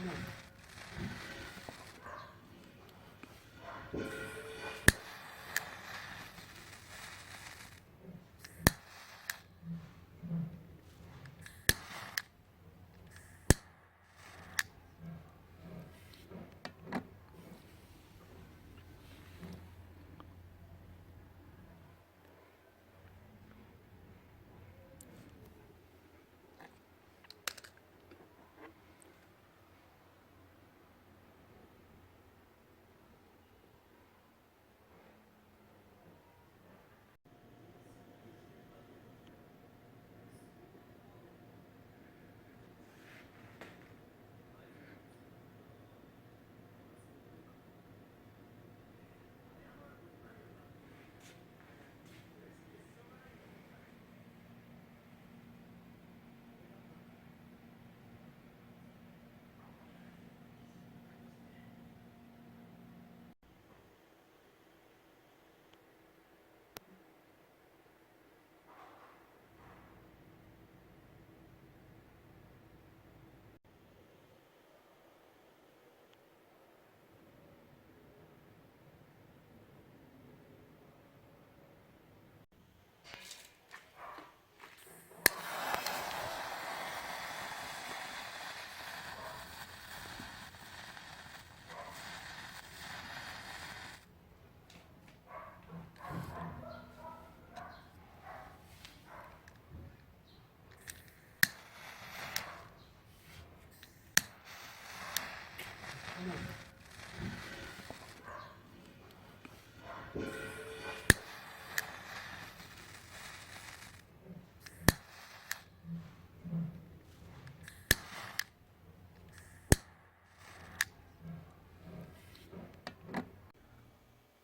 Amen.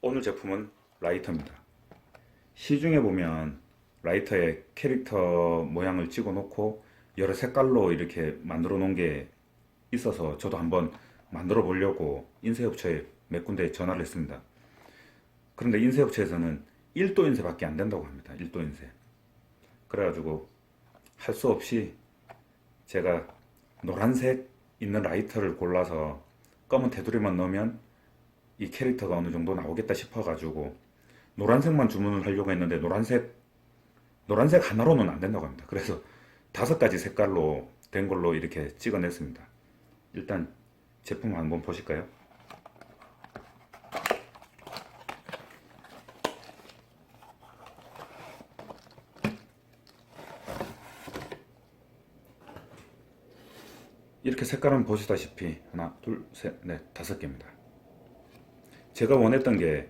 오늘 제품은 라이터입니다. 시중에 보면 라이터에 캐릭터 모양을 찍어 놓고 여러 색깔로 이렇게 만들어 놓은 게 있어서 저도 한번 만들어 보려고 인쇄업체에 몇 군데 전화를 했습니다. 그런데 인쇄업체에서는 1도 인쇄밖에 안 된다고 합니다. 1도 인쇄. 그래가지고 할 수 없이 제가 노란색 있는 라이터를 골라서 검은 테두리만 넣으면 이 캐릭터가 어느 정도 나오겠다 싶어가지고 노란색만 주문을 하려고 했는데 노란색 노란색 하나로는 안 된다고 합니다. 그래서 다섯 가지 색깔로 된 걸로 이렇게 찍어냈습니다. 일단 제품 한번 보실까요? 이렇게 색깔은 보시다시피 하나, 둘, 셋, 넷, 다섯 개입니다. 제가 원했던 게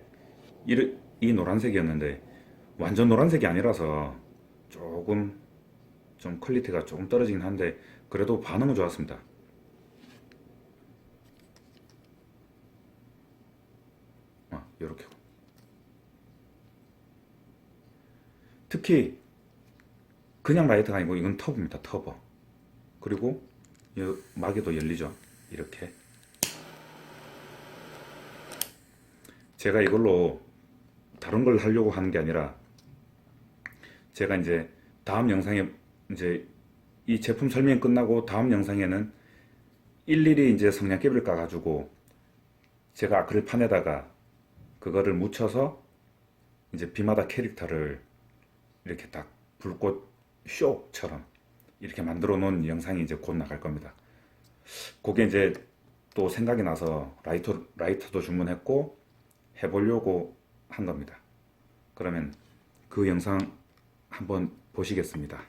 이, 이 노란색이었는데 완전 노란색이 아니라서 조금 좀 퀄리티가 조금 떨어지긴 한데 그래도 반응은 좋았습니다. 아, 요렇게. 특히 그냥 라이트가 아니고 이건 터보입니다. 터보. 그리고 이 마개도 열리죠. 이렇게. 제가 이걸로 다른 걸 하려고 하는 게 아니라 제가 이제 다음 영상에 이제 이 제품 설명 끝나고 다음 영상에는 일일이 이제 성냥개비를 까가지고 제가 아크릴판에다가 그거를 묻혀서 이제 비마다 캐릭터를 이렇게 딱 불꽃 쇼처럼 이렇게 만들어 놓은 영상이 이제 곧 나갈 겁니다. 그게 이제 또 생각이 나서 라이터, 라이터도 주문했고 해보려고 한 겁니다. 그러면 그 영상 한번 보시겠습니다.